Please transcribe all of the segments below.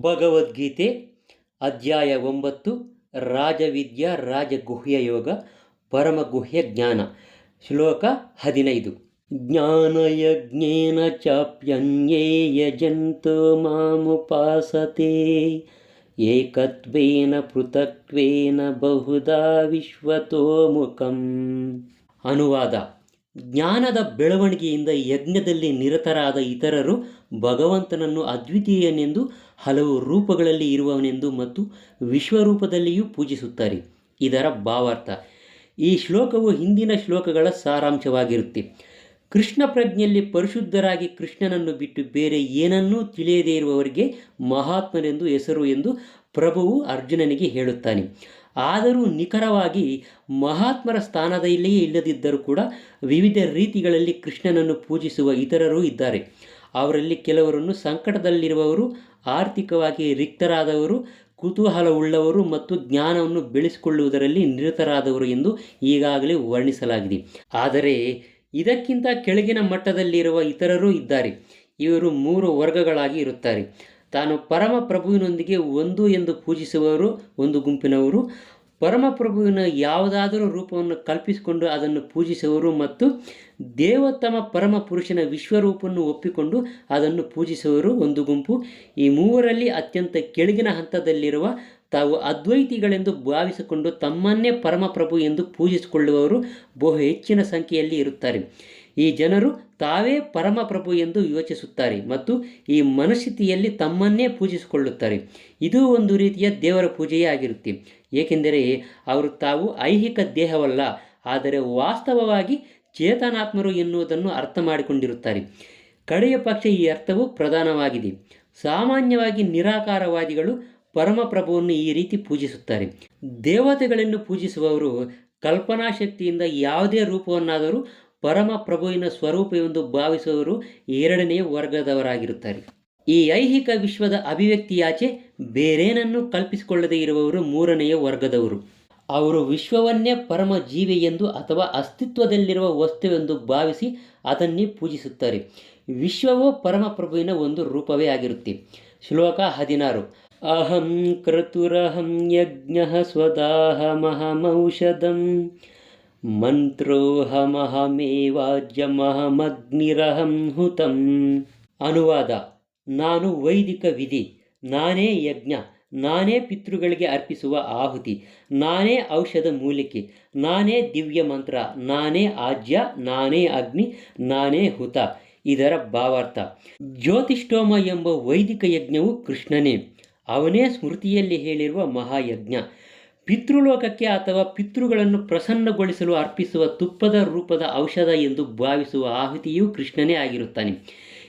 ಭಗವದ್ಗೀತೆ, ಅಧ್ಯಾಯ ಒಂಬತ್ತು, ರಾಜವಿದ್ಯಾ ರಾಜಗುಹ್ಯ ಯೋಗ, ಪರಮಗುಹ್ಯ ಜ್ಞಾನ, ಶ್ಲೋಕ ಹದಿನೈದು. ಜ್ಞಾನಯಜ್ಞೇನ ಚಾಪ್ಯನ್ಯೇ ಯಜಂತು ಮಾಮುಪಾಸತೆ, ಏಕತ್ವೇನ ಪೃಥಕ್ವೇನ ಬಹುಧಾ ವಿಶ್ವತೋಮುಖಂ. ಅನುವಾದ. ಜ್ಞಾನದ ಬೆಳವಣಿಗೆಯಿಂದ ಯಜ್ಞದಲ್ಲಿ ನಿರತರಾದ ಇತರರು ಭಗವಂತನನ್ನು ಅದ್ವಿತೀಯನೆಂದು, ಹಲವು ರೂಪಗಳಲ್ಲಿ ಇರುವವನೆಂದು ಮತ್ತು ವಿಶ್ವರೂಪದಲ್ಲಿಯೂ ಪೂಜಿಸುತ್ತಾರೆ. ಇದರ ಭಾವಾರ್ಥ, ಈ ಶ್ಲೋಕವು ಹಿಂದಿನ ಶ್ಲೋಕಗಳ ಸಾರಾಂಶವಾಗಿರುತ್ತೆ. ಕೃಷ್ಣ ಪ್ರಜ್ಞೆಯಲ್ಲಿ ಪರಿಶುದ್ಧರಾಗಿ ಕೃಷ್ಣನನ್ನು ಬಿಟ್ಟು ಬೇರೆ ಏನನ್ನೂ ತಿಳಿಯದೇ ಇರುವವರಿಗೆ ಮಹಾತ್ಮನೆಂದು ಹೆಸರು ಎಂದು ಪ್ರಭುವು ಅರ್ಜುನನಿಗೆ ಹೇಳುತ್ತಾನೆ. ಆದರೂ ನಿಖರವಾಗಿ ಮಹಾತ್ಮರ ಸ್ಥಾನದಲ್ಲಿಯೇ ಇಲ್ಲದಿದ್ದರೂ ಕೂಡ ವಿವಿಧ ರೀತಿಗಳಲ್ಲಿ ಕೃಷ್ಣನನ್ನು ಪೂಜಿಸುವ ಇತರರೂ ಇದ್ದಾರೆ. ಅವರಲ್ಲಿ ಕೆಲವರನ್ನು ಸಂಕಟದಲ್ಲಿರುವವರು, ಆರ್ಥಿಕವಾಗಿ ರಿಕ್ತರಾದವರು, ಕುತೂಹಲವುಳ್ಳವರು ಮತ್ತು ಜ್ಞಾನವನ್ನು ಬೆಳೆಸಿಕೊಳ್ಳುವುದರಲ್ಲಿ ನಿರತರಾದವರು ಎಂದು ಈಗಾಗಲೇ ವರ್ಣಿಸಲಾಗಿದೆ. ಆದರೆ ಇದಕ್ಕಿಂತ ಕೆಳಗಿನ ಮಟ್ಟದಲ್ಲಿರುವ ಇತರರೂ ಇದ್ದಾರೆ. ಇವರು ಮೂರು ವರ್ಗಗಳಾಗಿ ಇರುತ್ತಾರೆ. ತಾನು ಪರಮ ಪ್ರಭುವಿನೊಂದಿಗೆ ಒಂದು ಎಂದು ಪೂಜಿಸುವವರು, ಒಂದು ಗುಂಪಿನವರು. ಪರಮಪ್ರಭುವಿನ ಯಾವುದಾದರೂ ರೂಪವನ್ನು ಕಲ್ಪಿಸಿಕೊಂಡು ಅದನ್ನು ಪೂಜಿಸುವವರು ಮತ್ತು ದೇವತಮ ಪರಮ ಪುರುಷನ ವಿಶ್ವರೂಪವನ್ನು ಒಪ್ಪಿಕೊಂಡು ಅದನ್ನು ಪೂಜಿಸುವವರು ಒಂದು ಗುಂಪು. ಈ ಮೂವರಲ್ಲಿ ಅತ್ಯಂತ ಕೆಳಗಿನ ಹಂತದಲ್ಲಿರುವ ತಾವು ಅದ್ವೈತಿಗಳೆಂದು ಭಾವಿಸಿಕೊಂಡು ತಮ್ಮನ್ನೇ ಪರಮಪ್ರಭು ಎಂದು ಪೂಜಿಸಿಕೊಳ್ಳುವವರು ಬಹು ಹೆಚ್ಚಿನ ಸಂಖ್ಯೆಯಲ್ಲಿ ಇರುತ್ತಾರೆ. ಈ ಜನರು ತಾವೇ ಪರಮಪ್ರಭು ಎಂದು ಯೋಚಿಸುತ್ತಾರೆ ಮತ್ತು ಈ ಮನಸ್ಥಿತಿಯಲ್ಲಿ ತಮ್ಮನ್ನೇ ಪೂಜಿಸಿಕೊಳ್ಳುತ್ತಾರೆ. ಇದು ಒಂದು ರೀತಿಯ ದೇವರ ಪೂಜೆಯೇ ಆಗಿರುತ್ತೆ. ಏಕೆಂದರೆ ಅವರು ತಾವು ಐಹಿಕ ದೇಹವಲ್ಲ, ಆದರೆ ವಾಸ್ತವವಾಗಿ ಚೇತನಾತ್ಮರು ಎನ್ನುವುದನ್ನು ಅರ್ಥ ಮಾಡಿಕೊಂಡಿರುತ್ತಾರೆ ಕಡೆಯ ಪಕ್ಷ ಈ ಅರ್ಥವು ಪ್ರಧಾನವಾಗಿದೆ. ಸಾಮಾನ್ಯವಾಗಿ ನಿರಾಕಾರವಾದಿಗಳು ಪರಮಪ್ರಭುವನ್ನು ಈ ರೀತಿ ಪೂಜಿಸುತ್ತಾರೆ. ದೇವತೆಗಳನ್ನು ಪೂಜಿಸುವವರು ಕಲ್ಪನಾಶಕ್ತಿಯಿಂದ ಯಾವುದೇ ರೂಪವನ್ನಾದರೂ ಪರಮ ಪ್ರಭುವಿನ ಸ್ವರೂಪವೆಂದು ಭಾವಿಸುವವರು ಎರಡನೆಯ ವರ್ಗದವರಾಗಿರುತ್ತಾರೆ. ಈ ಐಹಿಕ ವಿಶ್ವದ ಅಭಿವ್ಯಕ್ತಿಯಾಚೆ ಬೇರೇನನ್ನು ಕಲ್ಪಿಸಿಕೊಳ್ಳದೇ ಇರುವವರು ಮೂರನೆಯ ವರ್ಗದವರು. ಅವರು ವಿಶ್ವವನ್ನೇ ಪರಮ ಜೀವಿ ಎಂದು ಅಥವಾ ಅಸ್ತಿತ್ವದಲ್ಲಿರುವ ವಸ್ತುವೆಂದು ಭಾವಿಸಿ ಅದನ್ನೇ ಪೂಜಿಸುತ್ತಾರೆ. ವಿಶ್ವವು ಪರಮಪ್ರಭುವಿನ ಒಂದು ರೂಪವೇ ಆಗಿರುತ್ತೆ. ಶ್ಲೋಕ ಹದಿನಾರು. ಅಹಂ ಕ್ರತುರಹಂ ಯಜ್ಞ ಸ್ವದಾಹಮಹಮೌಷಧಂ ಮಂತ್ರೋಹಮಹಮೇವಾಜ್ಯಮಹಮಗ್ನಿರಹಂ ಹುತಂ. ಅನುವಾದ, ನಾನು ವೈದಿಕ ವಿಧಿ, ನಾನೇ ಯಜ್ಞ, ನಾನೇ ಪಿತೃಗಳಿಗೆ ಅರ್ಪಿಸುವ ಆಹುತಿ, ನಾನೇ ಔಷಧ ಮೂಲಿಕೆ, ನಾನೇ ದಿವ್ಯ ಮಂತ್ರ, ನಾನೇ ಆಜ್ಯ, ನಾನೇ ಅಗ್ನಿ, ನಾನೇ ಹುತ. ಇದರ ಭಾವಾರ್ಥ, ಜ್ಯೋತಿಷ್ಠೋಮ ಎಂಬ ವೈದಿಕ ಯಜ್ಞವು ಕೃಷ್ಣನೇ. ಅವನೇ ಸ್ಮೃತಿಯಲ್ಲಿ ಹೇಳಿರುವ ಮಹಾಯಜ್ಞ. ಪಿತೃಲೋಕಕ್ಕೆ ಅಥವಾ ಪಿತೃಗಳನ್ನು ಪ್ರಸನ್ನಗೊಳಿಸಲು ಅರ್ಪಿಸುವ ತುಪ್ಪದ ರೂಪದ ಔಷಧ ಎಂದು ಭಾವಿಸುವ ಆಹುತಿಯೂ ಕೃಷ್ಣನೇ ಆಗಿರುತ್ತಾನೆ.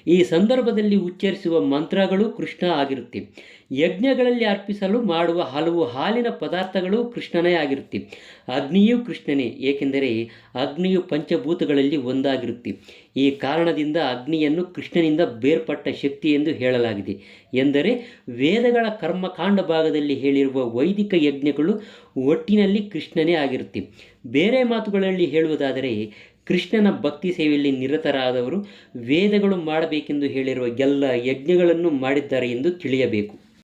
ಈ ಸಂದರ್ಭದಲ್ಲಿ ಉಚ್ಚರಿಸುವ ಮಂತ್ರಗಳು ಕೃಷ್ಣ ಆಗಿರುತ್ತೆ. ಯಜ್ಞಗಳಲ್ಲಿ ಅರ್ಪಿಸಲು ಮಾಡುವ ಹಲವು ಹಾಲಿನ ಪದಾರ್ಥಗಳು ಕೃಷ್ಣನೇ ಆಗಿರುತ್ತೆ. ಅಗ್ನಿಯೂ ಕೃಷ್ಣನೇ, ಏಕೆಂದರೆ ಅಗ್ನಿಯು ಪಂಚಭೂತಗಳಲ್ಲಿ ಒಂದಾಗಿರುತ್ತೆ. ಈ ಕಾರಣದಿಂದ ಅಗ್ನಿಯನ್ನು ಕೃಷ್ಣನಿಂದ ಬೇರ್ಪಟ್ಟ ಶಕ್ತಿ ಎಂದು ಹೇಳಲಾಗಿದೆ. ಎಂದರೆ ವೇದಗಳ ಕರ್ಮಕಾಂಡ ಭಾಗದಲ್ಲಿ ಹೇಳಿರುವ ವೈದಿಕ ಯಜ್ಞಗಳು ಒಟ್ಟಿನಲ್ಲಿ ಕೃಷ್ಣನೇ ಆಗಿರುತ್ತೆ. ಬೇರೆ ಮಾತುಗಳಲ್ಲಿ ಹೇಳುವುದಾದರೆ ಕೃಷ್ಣನ ಭಕ್ತಿ ಸೇವೆಯಲ್ಲಿ ನಿರತರಾದವರು ವೇದಗಳು ಮಾಡಬೇಕೆಂದು ಹೇಳಿರುವ ಎಲ್ಲ ಯಜ್ಞಗಳನ್ನು ಮಾಡಿದ್ದಾರೆ ಎಂದು ತಿಳಿಯಬೇಕು.